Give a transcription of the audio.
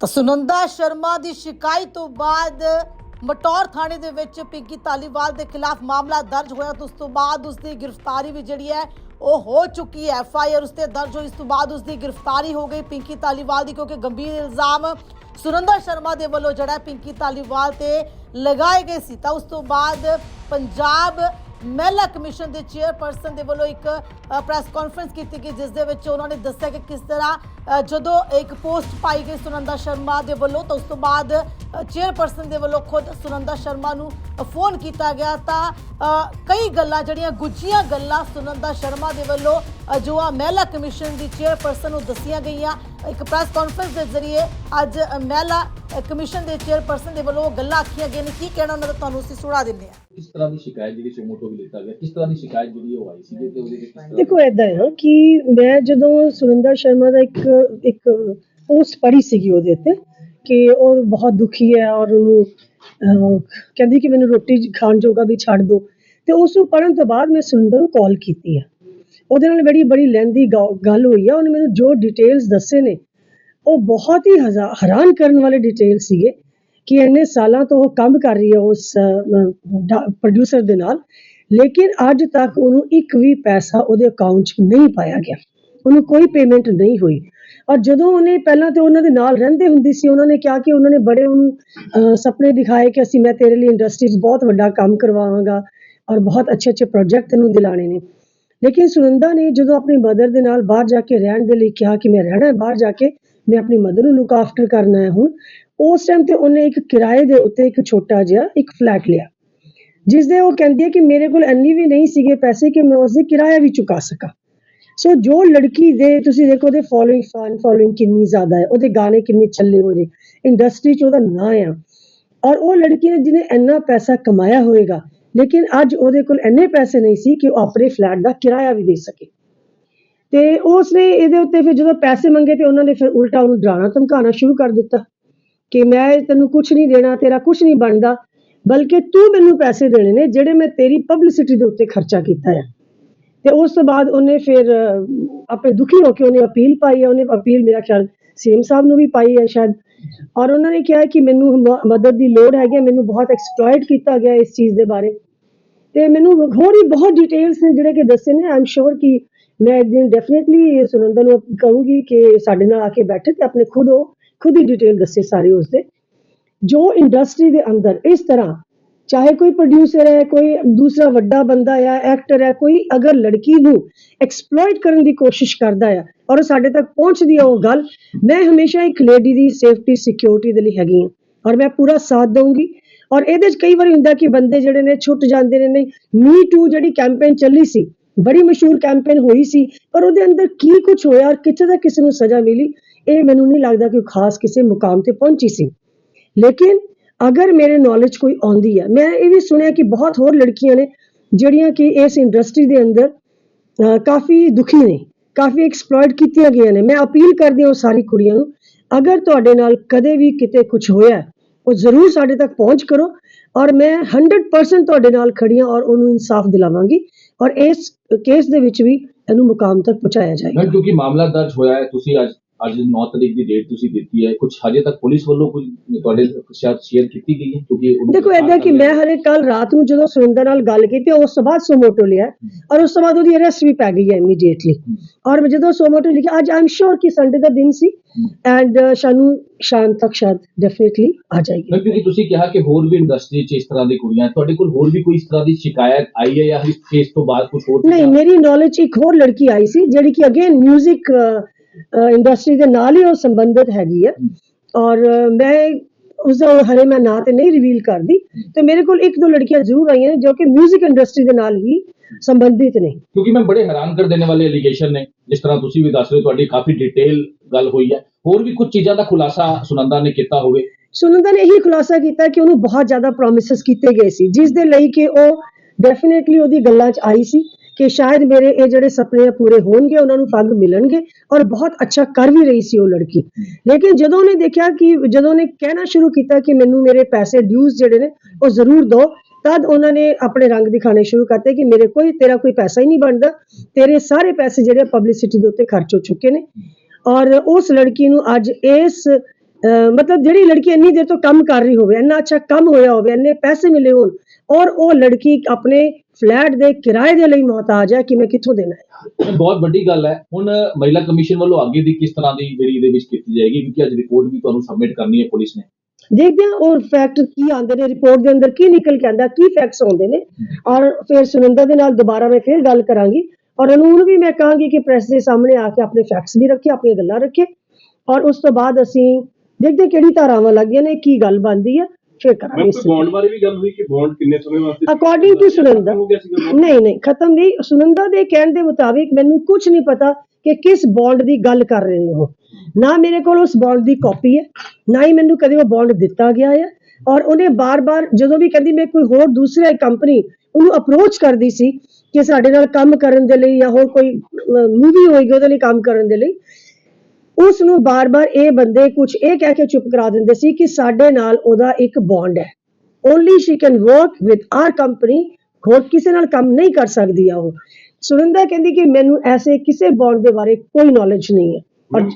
ਤਾਂ ਸੁਨੰਦਾ ਸ਼ਰਮਾ ਦੀ ਸ਼ਿਕਾਇਤ ਤੋਂ ਬਾਅਦ ਮਟੌਰ ਥਾਣੇ ਦੇ ਵਿੱਚ ਪਿੰਕੀ ਧਾਲੀਵਾਲ ਦੇ ਖਿਲਾਫ ਮਾਮਲਾ ਦਰਜ ਹੋਇਆ। ਤੇ ਉਸ ਤੋਂ ਬਾਅਦ ਉਸ ਦੀ ਗ੍ਰਿਫਤਾਰੀ ਵੀ ਜਿਹੜੀ ਹੈ, ਉਹ ਹੋ ਚੁੱਕੀ ਹੈ। ਐਫ ਆਈ ਆਰ ਉਸ ਤੇ ਦਰਜ ਹੋਈ। ਇਸ ਤੋਂ ਬਾਅਦ ਉਸ ਦੀ ਗ੍ਰਿਫਤਾਰੀ ਹੋ ਗਈ ਪਿੰਕੀ ਧਾਲੀਵਾਲ ਦੀ, ਕਿਉਂਕਿ ਗੰਭੀਰ ਇਲਜ਼ਾਮ ਸੁਨੰਦਾ ਸ਼ਰਮਾ ਦੇ ਵੱਲੋਂ ਜਿਹੜਾ ਪਿੰਕੀ ਧਾਲੀਵਾਲ ਤੇ ਲਗਾਏ ਗਏ ਸੀ। ਤਾਂ ਉਸ ਤੋਂ ਬਾਅਦ ਪੰਜਾਬ ਮਹਿਲਾ ਕਮਿਸ਼ਨ ਦੇ ਚੇਅਰਪਰਸਨ ਦੇ ਵੱਲੋਂ ਇੱਕ ਪ੍ਰੈਸ ਕਾਨਫਰੰਸ ਕੀਤੀ ਗਈ, ਜਿਸ ਦੇ ਵਿੱਚ ਉਹਨਾਂ ਨੇ ਦੱਸਿਆ ਕਿ ਕਿਸ ਤਰ੍ਹਾਂ ਜਦੋਂ ਇੱਕ ਪੋਸਟ ਪਾਈ ਗਈ ਸੁਨੰਦਾ ਸ਼ਰਮਾ ਦੇ ਵੱਲੋਂ, ਤਾਂ ਉਸ ਤੋਂ ਬਾਅਦ ਚੇਅਰਪਰਸਨ ਦੇ ਵੱਲੋਂ ਖੁਦ ਸੁਨੰਦਾ ਸ਼ਰਮਾ ਨੂੰ ਫੋਨ ਕੀਤਾ ਗਿਆ ਤਾਂ ਕਈ ਗੱਲਾਂ ਜਿਹੜੀਆਂ ਗੁੱਝੀਆਂ ਗੱਲਾਂ ਸੁਨੰਦਾ ਸ਼ਰਮਾ ਦੇ ਵੱਲੋਂ ਜੋ ਆ ਮਹਿਲਾ ਕਮਿਸ਼ਨ ਦੀ ਚੇਅਰਪਰਸਨ ਨੂੰ ਦੱਸੀਆਂ ਗਈਆਂ, ਇੱਕ ਪ੍ਰੈਸ ਕਾਨਫਰੰਸ ਦੇ ਜ਼ਰੀਏ ਅੱਜ ਮਹਿਲਾ ਕਮਿਸ਼ਨ ਦੇ ਚੇਅਰਪਰਸਨ ਦੇ ਵੱਲੋਂ ਉਹ ਗੱਲਾਂ ਆਖੀਆਂ ਗਈਆਂ ਨੇ। ਕੀ ਕਹਿਣਾ ਉਹਨਾਂ ਦਾ? ਤੁਹਾਨੂੰ ਅਸੀਂ ਸੁਣਾ ਦਿੰਦੇ ਹਾਂ। ਕਿਸ ਤਰ੍ਹਾਂ ਦੀ ਸ਼ਿਕਾਇਤ ਜਿਹੜੀ ਸੋਮੋਟੋ ਵੀ ਲਿੱਤਾ ਗਿਆ? ਕਿਸ ਤਰ੍ਹਾਂ ਦੀ ਸ਼ਿਕਾਇਤ ਜਿਹੜੀ ਉਹ ਆਈ ਸੀ ਤੇ ਉਹਦੇ ਵਿੱਚ ਕਿਸ ਤਰ੍ਹਾਂ ਦੇਖੋ ਏਦਾਂ ਹੈ ਕਿ ਮੈਂ ਜਦੋਂ ਸੁਰਿੰਦਰ ਸ਼ਰਮਾ ਦਾ ਇੱਕ ਇੱਕ ਪੋਸਟ ਪੜ੍ਹੀ ਸੀਗੀ ਉਹਦੇ ਉੱਤੇ ਕਿ ਉਹ ਬਹੁਤ ਦੁਖੀ ਹੈ ਔਰ ਉਹਨੂੰ ਕਹਿੰਦੀ ਕਿ ਮੈਨੂੰ ਰੋਟੀ ਖਾਣ ਜੋਗਾ ਵੀ ਛੱਡ ਦਿਓ ਤੇ ਉਸ ਨੂੰ ਪੜ੍ਹਨ ਤੋਂ ਬਾਅਦ ਮੈਂ ਸੁਰਿੰਦਰ ਨੂੰ ਕਾਲ ਕੀਤੀ ਹੈ ਉਹਦੇ ਨਾਲ ਬੜੀ ਬੜੀ ਲੈਂਦੀ ਗੱਲ ਹੋਈ ਆ। ਉਹਨੇ ਮੈਨੂੰ ਜੋ ਡਿਟੇਲਸ ਦੱਸੇ ਨੇ ਉਹ ਬਹੁਤ ਹੀ ਹਜ਼ਾ- ਹੈਰਾਨ ਕਰਨ ਵਾਲੇ ਡਿਟੇਲ ਸੀਗੇ ਕਿ ਇੰਨੇ ਸਾਲਾਂ ਤੋਂ ਉਹ ਕੰਮ ਕਰ ਰਹੀ ਹੈ ਉਸ ਪ੍ਰੋਡਿਊਸਰ ਦੇ ਨਾਲ ਲੇਕਿਨ ਅੱਜ ਤੱਕ ਉਹਨੂੰ ਇੱਕ ਵੀ ਪੈਸਾ ਉਹਦੇ ਅਕਾਊਂਟ 'ਚ ਨਹੀਂ ਪਾਇਆ ਗਿਆ। ਉਹਨੂੰ ਕੋਈ ਪੇਮੈਂਟ ਨਹੀਂ ਹੋਈ। ਔਰ ਜਦੋਂ ਉਹਨੇ ਪਹਿਲਾਂ ਤੇ ਉਹਨਾਂ ਦੇ ਨਾਲ ਰਹਿੰਦੇ ਹੁੰਦੀ ਸੀ ਉਹਨਾਂ ਨੇ ਕਿਹਾ ਕਿ ਉਹਨਾਂ ਨੇ ਬੜੇ ਉਹਨੂੰ ਅਹ, ਸੁਪਨੇ ਦਿਖਾਏ ਕਿ ਅਸੀਂ ਮੈਂ ਤੇਰੇ ਲਈ ਇੰਡਸਟਰੀ 'ਚ ਬਹੁਤ ਵੱਡਾ ਕੰਮ ਕਰਵਾਵਾਂਗਾ ਔਰ ਬਹੁਤ ਅੱਛੇ ਅੱਛੇ ਪ੍ਰੋਜੈਕਟ ਤੈਨੂੰ ਦਿਲਾਣੇ ਨੇ। ਲੇਕਿਨ ਸੁਨੰਦਾ ਨੇ ਜਦੋਂ ਆਪਣੀ ਮਦਰ ਦੇ ਨਾਲ ਬਾਹਰ ਜਾ ਕੇ ਰਹਿਣ ਦੇ ਲਈ ਕਿਹਾ ਕਿ ਮੈਂ ਰਹਿਣਾ ਹੈ ਬਾਹਰ ਜਾ ਕੇ ਮੈਂ ਆਪਣੀ ਮਦਰ ਨੂੰ ਲੁੱਕ ਆਫਟਰ ਕਰਨਾ ਹੈ ਹੁਣ, ਉਸ ਟਾਈਮ ਤੇ ਉਹਨੇ ਇੱਕ ਕਿਰਾਏ ਦੇ ਉੱਤੇ ਇੱਕ ਛੋਟਾ ਜਿਹਾ ਇੱਕ ਫਲੈਟ ਲਿਆ ਜਿਸ ਦੇ ਉਹ ਕਹਿੰਦੀ ਹੈ ਕਿ ਮੇਰੇ ਕੋਲ ਇੰਨੀ ਵੀ ਨਹੀਂ ਸੀਗੇ ਪੈਸੇ ਕਿ ਮੈਂ ਉਸ ਦੇ ਕਿਰਾਇਆ ਵੀ ਚੁਕਾ ਸਕਾਂ। ਸੋ ਜੋ ਲੜਕੀ ਦੇ, ਤੁਸੀਂ ਦੇਖੋ ਉਹਦੇ ਫੋਲੋਇੰਗ ਫੈਨ ਫੋਲੋਇੰਗ ਕਿੰਨੀ ਜ਼ਿਆਦਾ ਹੈ, ਉਹਦੇ ਗਾਣੇ ਕਿੰਨੇ ਚੱਲੇ ਹੋਏ ਨੇ ਇੰਡਸਟਰੀ 'ਚ ਉਹਦਾ ਨਾਂ ਆ। ਔਰ ਉਹ ਲੜਕੀ ਨੇ ਜਿਹਨੇ ਇੰਨਾ ਪੈਸਾ ਕਮਾਇਆ ਹੋਵੇਗਾ ਲੇਕਿਨ ਅੱਜ ਉਹਦੇ ਕੋਲ ਇੰਨੇ ਪੈਸੇ ਨਹੀਂ ਸੀ ਕਿ ਉਹ ਆਪਣੇ ਫਲੈਟ ਦਾ ਕਿਰਾਇਆ ਵੀ ਦੇ ਸਕੇ। ਤੇ ਉਸਨੇ ਇਹਦੇ ਉੱਤੇ ਫਿਰ ਜਦੋਂ ਪੈਸੇ ਮੰਗੇ ਤੇ ਉਹਨਾਂ ਨੇ ਫਿਰ ਉਲਟਾ ਉਹਨੂੰ ਡਰਾਣਾ ਧਮਕਾਉਣਾ ਸ਼ੁਰੂ ਕਰ ਦਿੱਤਾ ਕਿ ਮੈਂ ਤੈਨੂੰ ਕੁਝ ਨਹੀਂ ਦੇਣਾ ਤੇਰਾ ਕੁਝ ਨਹੀਂ ਬਣਦਾ ਬਲਕਿ ਤੂੰ ਮੈਨੂੰ ਪੈਸੇ ਦੇਣੇ ਨੇ ਜਿਹੜੇ ਮੈਂ ਤੇਰੀ ਪਬਲਿਸਿਟੀ ਦੇ ਉੱਤੇ ਖਰਚਾ ਕੀਤਾ ਹੈ ਤੇ ਉਸ ਤੋਂ ਬਾਅਦ ਉਹਨੇ ਫਿਰ ਅਹ, ਦੁਖੀ ਹੋ ਕੇ ਉਹਨੇ ਅਪੀਲ ਪਾਈ ਹੈ ਉਹਨੇ ਅਪੀਲ ਮੇਰਾ ਖਿਆਲ ਸੀਐਮ ਸਾਹਿਬ ਨੂੰ ਵੀ ਪਾਈ ਹੈ ਸ਼ਾਇਦ। ਔਰ ਉਹਨਾਂ ਨੇ ਕਿਹਾ ਕਿ ਮੈਨੂੰ ਮਦਦ ਦੀ ਲੋੜ ਹੈਗੀ ਹੈ, ਮੈਨੂੰ ਬਹੁਤ ਐਕਸਪਲੋਇਟ ਕੀਤਾ ਗਿਆ ਇਸ ਚੀਜ਼ ਦੇ ਬਾਰੇ। ਤੇ ਮੈਨੂੰ ਹੋਰ ਹੀ ਬਹੁਤ ਡਿਟੇਲਸ ਨੇ ਜਿਹੜੇ ਕਿ ਦੱਸੇ ਨੇ। ਆਮ ਸ਼ੋਰ ਕਿ ਮੈਂ ਇੱਕ ਦਿਨ ਡੈਫੀਨਿਟਲੀ ਸੁਨੰਦਰ ਨੂੰ ਕਹੂੰਗੀ ਕਿ ਸਾਡੇ ਨਾਲ ਆ ਕੇ ਬੈਠੇ ਤੇ ਆਪਣੇ ਖੁਦ ਉਹ, ਖੁਦ ਹੀ ਡਿਟੇਲ ਦੱਸੇ ਸਾਰੇ ਉਸਦੇ। ਜੋ ਇੰਡਸਟਰੀ ਦੇ ਅੰਦਰ ਇਸ ਤਰ੍ਹਾਂ, ਚਾਹੇ ਕੋਈ ਪ੍ਰੋਡਿਊਸਰ ਹੈ, ਕੋਈ ਦੂਸਰਾ ਵੱਡਾ ਬੰਦਾ ਹੈ ਐਕਟਰ ਹੈ, ਕੋਈ ਅਗਰ ਲੜਕੀ ਨੂੰ ਐਕਸਪਲੋਇਟ ਕਰਨ ਦੀ ਕੋਸ਼ਿਸ਼ ਕਰਦਾ ਹੈ ਔਰ ਸਾਡੇ ਤੱਕ ਪਹੁੰਚਦੀ ਹੈ ਉਹ ਗੱਲ, ਮੈਂ ਹਮੇਸ਼ਾ ਇੱਕ ਲੇਡੀ ਦੀ ਸੇਫਟੀ ਸਿਕਿਉਰਿਟੀ ਦੇ ਲਈ ਹੈਗੀ ਹਾਂ ਔਰ ਮੈਂ ਪੂਰਾ ਸਾਥ ਦਊਂਗੀ। ਔਰ ਇਹਦੇ 'ਚ ਕਈ ਵਾਰੀ ਹੁੰਦਾ ਕਿ ਬੰਦੇ ਜਿਹੜੇ ਨੇ ਛੁੱਟ ਜਾਂਦੇ ਨੇ, ਨਹੀਂ ਮੀ ਟੂ ਜਿਹੜੀ ਕੈਂਪੇਨ ਚੱਲੀ ਸੀ ਬੜੀ ਮਸ਼ਹੂਰ ਕੈਂਪੇਨ ਹੋਈ ਸੀ, ਪਰ ਉਹਦੇ ਅੰਦਰ ਕੀ ਕੁਝ ਹੋਇਆ ਔਰ ਕਿੱਥੇ ਦਾ ਕਿਸੇ ਨੂੰ ਸਜ਼ਾ ਮਿਲੀ, ਇਹ ਮੈਨੂੰ ਨਹੀਂ ਲੱਗਦਾ ਕਿ ਖਾਸ ਕਿਸੇ ਮੁਕਾਮ ਤੇ ਪਹੁੰਚੀ ਸੀ। ਲੇਕਿਨ ਅਗਰ ਮੇਰੇ ਨੌਲੇਜ ਕੋਈ ਆਉਂਦੀ ਹੈ, ਮੈਂ ਇਹ ਵੀ ਸੁਣਿਆ ਕਿ ਬਹੁਤ ਹੋਰ ਲੜਕੀਆਂ ਨੇ ਜਿਹੜੀਆਂ ਕਿ ਇਸ ਇੰਡਸਟਰੀ ਦੇ ਅੰਦਰ ਕਾਫੀ ਦੁਖੀ ਨੇ, ਕਾਫੀ ਐਕਸਪਲੋਇਟ ਕੀਤੀਆਂ ਗਈਆਂ ਨੇ। ਮੈਂ ਅਪੀਲ ਕਰਦੀ ਹਾਂ ਉਹ ਸਾਰੀ ਕੁੜੀਆਂ ਨੂੰ, ਅਗਰ ਤੁਹਾਡੇ ਨਾਲ ਕਦੇ ਵੀ ਕਿਤੇ ਕੁਝ ਹੋਇਆ ਉਹ ਜ਼ਰੂਰ ਸਾਡੇ ਤੱਕ ਪਹੁੰਚ ਕਰੋ ਔਰ ਮੈਂ 100% ਤੁਹਾਡੇ ਨਾਲ ਖੜੀ ਹਾਂ ਔਰ ਉਹਨੂੰ ਇਨਸਾਫ ਦਿਲਾਵਾਂਗੀ। ਔਰ ਇਸ ਕੇਸ ਦੇ ਵਿੱਚ ਵੀ ਇਹਨੂੰ ਮੁਕਾਮ ਤੱਕ ਪਹੁੰਚਾਇਆ ਜਾਏਗਾ। ਕਿਉਂਕਿ ਮਾਮਲਾ ਦਰਜ ਹੋਇਆ ਹੈ, ਤੁਸੀਂ ਅੱਜ ਅੱਜ 9 ਤਰੀਕ ਦੀ ਡੇਟ ਤੁਸੀਂ ਦਿੱਤੀ ਹੈ। ਕੁਝ ਹਜੇ ਤੱਕ ਪੁਲਿਸ ਵੱਲੋਂ ਕੁਝ ਤੁਹਾਡੇ ਸ਼ਾਇਦ ਸ਼ੇਅਰ ਕੀਤੀ ਗਈ ਹੈ? ਕਿਉਂਕਿ ਦੇਖੋ ਏਦਾਂ ਕਿ ਮੈਂ ਹਲੇ ਕੱਲ ਰਾਤ ਨੂੰ ਜਦੋਂ ਸੁਰਿੰਦਰ ਨਾਲ ਗੱਲ ਕੀਤੀ ਉਸ ਤੋਂ ਬਾਅਦ ਸੋਮੋਟੋ ਲਿਆ ਔਰ ਉਸ ਤੋਂ ਬਾਅਦ ਉਹਦੀ ਅਰੈਸਟ ਵੀ ਪੈ ਗਈ ਹੈ ਇਮੀਡੀਏਟਲੀ ਔਰ ਜਦੋਂ ਸੋਮੋਟੋ ਲਿਖਿਆ ਅੱਜ ਆਮ ਸ਼ੋਰ ਕਿ ਸੰਡੇ ਦਾ ਦਿਨ ਸੀ। ਐਂਡ ਸ਼ਾਨੂ ਸ਼ਾਮ ਤੱਕ ਸ਼ਾਇਦ ਡੈਫੀਨਿਟਲੀ ਆ ਜਾਏਗੀ। ਮੈਂ ਕਿਉਂਕਿ ਤੁਸੀਂ ਕਿਹਾ ਕਿ ਹੋਰ ਵੀ ਇੰਡਸਟਰੀ 'ਚ ਇਸ ਤਰ੍ਹਾਂ ਦੀ ਕੁੜੀਆਂ ਤੁਹਾਡੇ ਕੋਲ ਹੋਰ ਵੀ ਕੋਈ ਇਸ ਤਰ੍ਹਾਂ ਦੀ ਸ਼ਿਕਾਇਤ ਆਈ ਹੈ ਜਾਂ ਇਸ ਕੇਸ ਤੋਂ ਬਾਅਦ ਕੁਝ ਹੋਰ ਨਹੀਂ ਮੇਰੀ ਨੌਲੇਜ ਇੱਕ ਹੋਰ ਲੜਕੀ ਆਈ ਸੀ ਜਿਹੜੀ ਕਿ ਅਗੇਨ 뮤직 ਇੰਡਸਟਰੀ ਦੇ ਨਾਲ ਹੀ ਉਹ ਸੰਬੰਧਿਤ ਹੈਗੀ ਹੈ ਔਰ ਮੈਂ ਉਸ ਦਾ ਹਲੇ ਮੈਂ ਨਾਂ ਤੇ ਨਹੀਂ ਰਿਵੀਲ ਕਰਦੀ। ਤੇ ਮੇਰੇ ਕੋਲ ਇੱਕ ਦੋ ਲੜਕੀਆਂ ਜ਼ਰੂਰ ਆਈਆਂ ਨੇ ਜੋ ਕਿ 뮤직 ਇੰਡਸਟਰੀ ਦੇ ਨਾਲ ਹੀ ਸੰਬੰਧਿਤ ਨੇ। ਕਿਉਂਕਿ ਮੈਂ ਬੜੇ ਹੈਰਾਨ ਕਰ ਦੇਣੇ ਵਾਲੇ ਐਲੀਗੇਸ਼ਨ ਨੇ। ਜਿਸ ਤਰ੍ਹਾਂ ਤੁਸੀਂ ਵੀ ਦੱਸ ਰਹੇ ਹੋ ਤੁਹਾਡੀ ਕਾਫੀ ਡਿਟੇਲ ਗੱਲ ਹੋਈ ਹੈ। ਹੋਰ ਵੀ ਕੁਝ ਚੀਜ਼ਾਂ ਦਾ ਖੁਲਾਸਾ ਸੁਨੰਦਾ ਨੇ ਕੀਤਾ ਹੋਵੇ। ਸੁਨੰਦਾ ਨੇ ਇਹੀ ਖੁਲਾਸਾ ਕੀਤਾ ਕਿ ਉਹਨੂੰ ਬਹੁਤ ਜ਼ਿਆਦਾ ਪ੍ਰੋਮਿਸਸ ਕੀਤੇ ਗਏ ਸੀ। ਜਿਸ ਦੇ ਲਈ ਕਿ ਉਹ ਡੈਫੀਨਿਟਲੀ ਉਹਦੀ ਗੱਲਾਂ 'ਚ ਆਈ ਸੀ। ਕਿ ਸ਼ਾਇਦ ਮੇਰੇ ਇਹ ਜਿਹੜੇ ਸੁਪਨੇ ਪੂਰੇ ਹੋਣਗੇ, ਉਹਨਾਂ ਨੂੰ ਫਲ ਮਿਲਣਗੇ ਔਰ ਬਹੁਤ ਅੱਛਾ ਕਰ ਵੀ ਰਹੀ ਸੀ ਉਹ ਲੜਕੀ। ਲੇਕਿਨ ਜਦੋਂ ਉਹਨੇ ਦੇਖਿਆ ਕਿ, ਜਦੋਂ ਉਹਨੇ ਕਹਿਣਾ ਸ਼ੁਰੂ ਕੀਤਾ ਕਿ ਮੈਨੂੰ ਮੇਰੇ ਪੈਸੇ ਡਿਊਜ਼ ਜਿਹੜੇ ਨੇ, ਉਹ ਜ਼ਰੂਰ ਦਿਓ ਤਦ ਉਹਨਾਂ ਨੇ ਆਪਣੇ ਰੰਗ ਦਿਖਾਣੇ ਸ਼ੁਰੂ ਕਰਤੇ ਕਿ ਮੇਰੇ ਕੋਈ, ਤੇਰਾ ਕੋਈ ਪੈਸਾ ਹੀ ਨਹੀਂ ਬਣਦਾ। ਤੇਰੇ ਸਾਰੇ ਪੈਸੇ ਜਿਹੜੇ ਪਬਲਿਸਿਟੀ ਦੇ ਉੱਤੇ ਖਰਚ ਹੋ ਚੁੱਕੇ ਨੇ। ਔਰ ਉਸ ਲੜਕੀ ਨੂੰ ਅੱਜ ਇਸ, ਅਹ, ਮਤਲਬ ਜਿਹੜੀ ਲੜਕੀ ਇੰਨੀ ਦੇਰ ਤੋਂ ਕੰਮ ਕਰ ਰਹੀ ਹੋਵੇ, ਇੰਨਾ ਅੱਛਾ ਕੰਮ ਹੋਇਆ ਹੋਵੇ, ਇੰਨੇ ਪੈਸੇ ਮਿਲੇ ਹੋਣ, ਔਰ ਉਹ ਲੜਕੀ ਆਪਣੇ ਫਲੈਟ ਦੇ ਕਿਰਾਏ ਦੇ ਲਈ ਮੁਹਤਾਜ ਹੈ ਕਿ ਮੈਂ ਕਿੱਥੋਂ ਦੇਣਾ ਹੈ? ਬਹੁਤ ਵੱਡੀ ਗੱਲ ਹੈ। ਹੁਣ ਮਹਿਲਾ ਕਮਿਸ਼ਨ ਵੱਲੋਂ ਅੱਗੇ ਦੀ ਕਿਸ ਤਰ੍ਹਾਂ ਦੀ ਜਿਹੜੀ ਇਹਦੇ ਵਿੱਚ ਕੀਤੀ ਜਾਏਗੀ? ਕਿਉਂਕਿ ਅੱਜ ਰਿਪੋਰਟ ਵੀ ਤੁਹਾਨੂੰ ਸਬਮਿਟ ਕਰਨੀ ਹੈ ਪੁਲਿਸ ਨੇ। ਦੇਖਦੇ ਹਾਂ ਉਹ ਫੈਕਟ ਕੀ ਆਉਂਦੇ ਨੇ। ਰਿਪੋਰਟ ਦੇ ਅੰਦਰ ਕੀ ਨਿਕਲ ਕੇ ਆਉਂਦਾ ਕੀ ਫੈਕਟਸ ਆਉਂਦੇ ਨੇ। ਔਰ ਫਿਰ ਸੁਨੰਦਾ ਦੇ ਨਾਲ ਦੁਬਾਰਾ ਮੈਂ ਫਿਰ ਗੱਲ ਕਰਾਂਗੀ। ਔਰ ਉਹਨੂੰ ਵੀ ਮੈਂ ਕਹਾਂਗੀ ਕਿ ਪ੍ਰੈਸ ਦੇ ਸਾਹਮਣੇ ਆ ਕੇ ਆਪਣੇ ਫੈਕਟਸ ਵੀ ਰੱਖੇ ਆਪਣੀਆਂ ਗੱਲਾਂ ਰੱਖੇ। ਔਰ ਉਸ ਤੋਂ ਬਾਅਦ ਅਸੀਂ ਦੇਖਦੇ ਕਿਹੜੀ ਧਾਰਾਵਾਂ ਲੱਗਦੀਆਂ ਨੇ ਕੀ ਗੱਲ ਬਣਦੀ ਹੈ। ਫਿਰ ਕਰਾਂਗੇ ਮੈਮ ਕੋਈ ਬੌਂਡ ਬਾਰੇ ਵੀ ਗੱਲ ਹੋਈ ਕਿ ਬੌਂਡ ਕਿੰਨੇ ਸਮੇਂ ਵਾਸਤੇ ਅਕੋਰਡਿੰਗ ਟੂ ਸੁਨੰਦਾ ਹੋ? ਨਹੀਂ ਨਹੀਂ ਖਤਮ ਨਹੀਂ। ਸੁਨੰਦਾ ਦੇ ਕਹਿਣ ਦੇ ਮੁਤਾਬਿਕ ਮੈਨੂੰ ਕੁਝ ਨਹੀਂ ਪਤਾ ਕਿ ਕਿਸ ਬੌਂਡ ਦੀ ਗੱਲ ਕਰ ਰਹੇ ਉਹ। ਨਾ ਮੇਰੇ ਕੋਲ ਉਸ ਬੌਂਡ ਦੀ ਕਾਪੀ ਹੈ ਨਾ ਹੀ ਮੈਨੂੰ ਕਦੇ ਉਹ ਬੌਂਡ ਦਿੱਤਾ ਗਿਆ ਹੈ। ਔਰ ਉਹਨੇ ਬਾਰ-ਬਾਰ ਜਦੋਂ ਵੀ ਕਹਿੰਦੀ ਮੈਂ ਕੋਈ ਹੋਰ ਦੂਸਰੀ ਕੰਪਨੀ ਉਹਨੂੰ ਅਪਰੋਚ ਕਰਦੀ ਸੀ ਕਿ ਸਾਡੇ ਨਾਲ ਕੰਮ ਕਰਨ ਦੇ ਲਈ ਜਾਂ ਹੋਰ ਕੋਈ ਮੂਵੀ ਹੋਏਗੀ ਉਹਦੇ ਲਈ ਕੰਮ ਕਰਨ ਦੇ ਲਈ ਉਸ ਨੂੰ ਬਾਰ-ਬਾਰ ਇਹ ਬੰਦੇ ਕੁਝ ਇਹ ਕਹਿ ਕੇ ਚੁੱਪ ਕਰਾ ਦਿੰਦੇ ਸੀ ਕਿ ਸਾਡੇ ਨਾਲ ਉਹਦਾ ਇੱਕ ਬੌਂਡ ਹੈ। Only she can work with our company ਹੋਰ ਕਿਸੇ ਨਾਲ ਕੰਮ ਨਹੀਂ ਕਰ ਸਕਦੀ ਆ ਉਹ। ਸੁਰਿੰਦਰ ਕਹਿੰਦੀ ਕਿ ਮੈਨੂੰ ਐਸੇ ਕਿਸੇ ਬੌਂਡ ਦੇ ਬਾਰੇ ਕੋਈ ਨੌਲੇਜ ਨਹੀਂ ਹੈ। ਔਰ